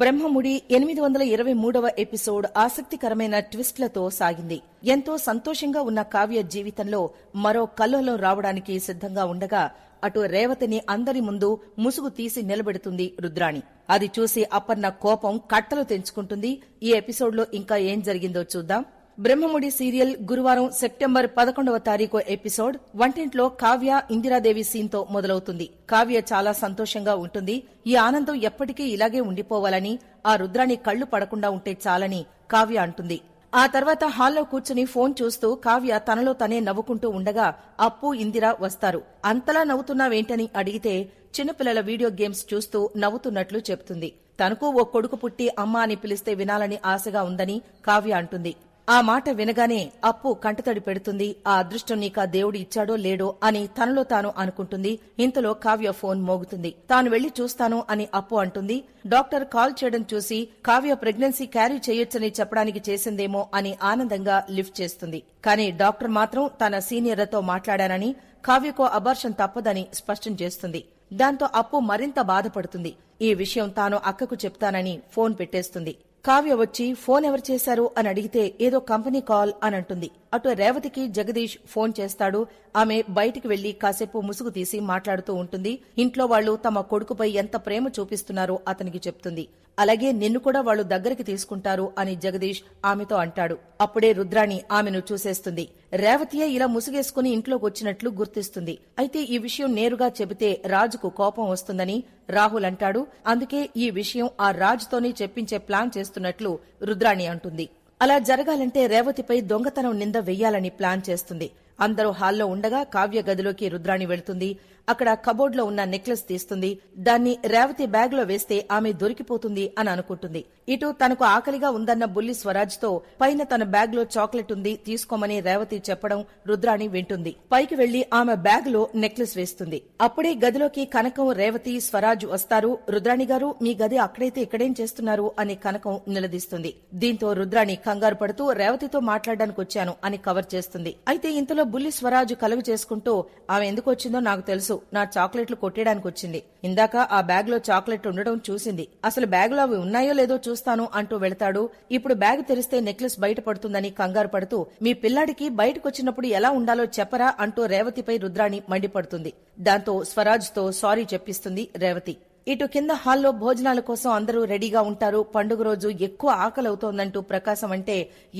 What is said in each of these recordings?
బ్రహ్మముడి ఎనిమిది వందల ఇరవై మూడవ ఎపిసోడ్ ఆసక్తికరమైన ట్విస్ట్లతో సాగింది. ఎంతో సంతోషంగా ఉన్న కావ్య జీవితంలో మరో కల్లోలం రావడానికి సిద్ధంగా ఉండగా అటు రేవతిని అందరి ముందు ముసుగు తీసి నిలబెడుతుంది రుద్రాణి. అది చూసి అపర్ణ కోపం కట్టలు తెంచుకుంటుంది. ఈ ఎపిసోడ్లో ఇంకా ఏం జరిగిందో చూద్దాం. బ్రహ్మముడి సీరియల్ గురువారం సెప్టెంబర్ పదకొండవ తారీఖు ఎపిసోడ్ వంటింట్లో కావ్య ఇందిరాదేవి సీన్తో మొదలవుతుంది. కావ్య చాలా సంతోషంగా ఉంటుంది. ఈ ఆనందం ఎప్పటికీ ఇలాగే ఉండిపోవాలని ఆ రుద్రాని కళ్ళు పడకుండా ఉంటే చాలని కావ్య అంటుంది. ఆ తర్వాత హాల్లో కూర్చుని ఫోన్ చూస్తూ కావ్య తనలో తనే నవ్వుకుంటూ ఉండగా అప్పు ఇందిర వస్తారు. అంతలా నవ్వుతున్నావేంటని అడిగితే చిన్నపిల్లల వీడియో గేమ్స్ చూస్తూ నవ్వుతున్నట్లు చెప్తుంది. తనకు ఓ కొడుకు పుట్టి అమ్మ అని పిలిస్తే వినాలని ఆశగా ఉందని కావ్య అంటుంది. ఆ మాట వినగానే అప్పు కంటతడి పెడుతుంది. ఆ అదృష్టం నీకా దేవుడు ఇచ్చాడో లేడో అని తనలో తాను అనుకుంటుంది. ఇంతలో కావ్య ఫోన్ మోగుతుంది. తాను వెళ్ళి చూస్తాను అని అప్పు అంటుంది. డాక్టర్ కాల్ చేయడం చూసి కావ్య ప్రెగ్నెన్సీ క్యారీ చేయొచ్చని చెప్పడానికి చేసిందేమో అని ఆనందంగా లిఫ్ట్ చేస్తుంది. కానీ డాక్టర్ మాత్రం తన సీనియర్లతో మాట్లాడానని కావ్యకు అబార్షన్ తప్పదని స్పష్టం చేస్తుంది. దాంతో అప్పు మరింత బాధపడుతుంది. ఈ విషయం తాను అక్కకు చెప్తానని ఫోన్ పెట్టేస్తుంది. కావ్య వచ్చి ఫోన్ ఎవరు చేశారు? అని అడిగితే ఏదో కంపెనీ కాల్ అని అంటుంది. అటు రేవతికి జగదీష్ ఫోన్ చేస్తాడు. ఆమె బయటికి వెళ్ళి కాసేపు ముసుగు తీసి మాట్లాడుతూ ఉంటుంది. ఇంట్లో వాళ్ళు తమ కొడుకుపై ఎంత ప్రేమ చూపిస్తున్నారో అతనికి చెప్తుంది. అలాగే నిన్ను కూడా వాళ్ళు దగ్గరికి తీసుకుంటారు అని జగదీష్ ఆమెతో అంటాడు. అప్పుడే రుద్రాణి ఆమెను చూసేస్తుంది. రేవతియే ఇలా ముసుగేసుకుని ఇంట్లోకి వచ్చినట్లు గుర్తిస్తుంది. అయితే ఈ విషయం నేరుగా చెబితే రాజుకు కోపం వస్తుందని రాహుల్ అంటాడు. అందుకే ఈ విషయం ఆ రాజుతోనే చెప్పించే ప్లాన్ చేస్తున్నట్లు రుద్రాణి అంటుంది. అలా జరగాలంటే రేవతిపై దొంగతనం నింద వెయ్యాలని ప్లాన్ చేస్తుంది. అందరూ హాల్లో ఉండగా కావ్య గదిలోకి రుద్రాణి వెళుతుంది. అక్కడ కబోర్డ్లో ఉన్న నెక్లెస్ తీస్తుంది. దాన్ని రేవతి బ్యాగ్లో వేస్తే ఆమె దొరికిపోతుంది అని అనుకుంటుంది. ఇటు తనకు ఆకలిగా ఉందన్న బుల్లి స్వరాజ్తో పైన తన బ్యాగ్లో చాక్లెట్ ఉంది తీసుకోమని రేవతి చెప్పడం రుద్రాణి వింటుంది. పైకి వెళ్ళి ఆమె బ్యాగ్లో నెక్లెస్ వేస్తుంది. అప్పుడే గదిలోకి కనకం రేవతి స్వరాజ్ వస్తారు. రుద్రాణి గారు మీ గది అక్కడైతే ఇక్కడేం చేస్తున్నారు? అని కనకం నిలదీస్తుంది. దీంతో రుద్రాణి కంగారు పడుతూ రేవతితో మాట్లాడడానికి వచ్చాను అని కవర్ చేస్తుంది. అయితే ఇంతలో బుల్లి స్వరాజు కలుగు చేసుకుంటూ ఆమె ఎందుకు వచ్చిందో నాకు తెలుసు. నా చాక్లెట్లు కొట్టేయడానికి వచ్చింది ఇందాక ఆ బ్యాగ్లో చాక్లెట్ ఉండడం చూసింది. అసలు బ్యాగ్లో అవి ఉన్నాయో లేదో చూస్తాను అంటూ వెళతాడు. ఇప్పుడు బ్యాగ్ తెరిస్తే నెక్లెస్ బయటపడుతుందని కంగారు పడుతూ మీ పిల్లాడికి బయటకొచ్చినప్పుడు ఎలా ఉండాలో చెప్పరా అంటూ రేవతిపై రుద్రాణి మండిపడుతుంది. దాంతో స్వరాజ్తో సారీ చెప్పిస్తుంది రేవతి. ఇటు కింద హాల్లో భోజనాల కోసం అందరూ రెడీగా ఉంటారు. పండుగ రోజు ఎక్కువ ఆకలవుతోందంటూ ప్రకాశం అంటే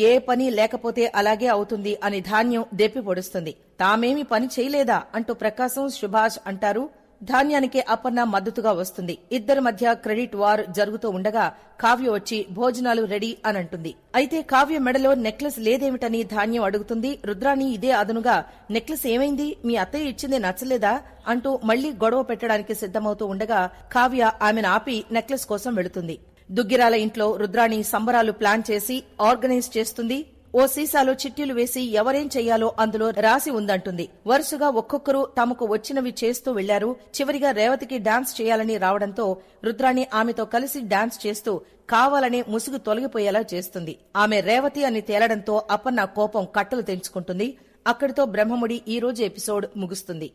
ఏ పని లేకపోతే అలాగే అవుతుంది అని ధాన్యం దెప్పి పొడుస్తుంది. తామేమి పని చేయలేదా అంటూ ప్రకాశం సుభాష్ అంటారు. ధాన్యానికి అపర్ణ మద్దతుగా వస్తుంది. ఇద్దరి మధ్య క్రెడిట్ వార్ జరుగుతూ ఉండగా కావ్య వచ్చి భోజనాలు రెడీ అని అంటుంది అయితే కావ్య మెడలో నెక్లెస్ లేదేమిటని ధాన్యం అడుగుతుంది. రుద్రాణి ఇదే అదనుగా నెక్లెస్ ఏమైంది? మీ అత్తయ్య ఇచ్చింది నచ్చలేదా? అంటూ మళ్ళీ గొడవ పెట్టడానికి సిద్దమవుతూ ఉండగా కావ్య ఆమెను ఆపి నెక్లెస్ కోసం వెళుతుంది. దుగ్గిరాల ఇంట్లో రుద్రాణి సంబరాలు ప్లాన్ చేసి ఆర్గనైజ్ చేస్తుంది. ఓ సీసాలో చిట్టీలు వేసి ఎవరేం చెయ్యాలో అందులో రాసి ఉందంటుంది. వరుసగా ఒక్కొక్కరు తమకు వచ్చినవి చేస్తూ వెళ్ళారు. చివరిగా రేవతికి డాన్స్ చేయాలని రావడంతో రుద్రాణి ఆమెతో కలిసి డాన్స్ చేస్తూ కావాలనే ముసుగు తొలగిపోయేలా చేస్తుంది. ఆమె రేవతి అని తేలడంతో అప్పన్న కోపం కట్టలు తెంచుకుంటుంది. అక్కడితో బ్రహ్మముడి ఈ రోజు ఎపిసోడ్ ముగుస్తుంది.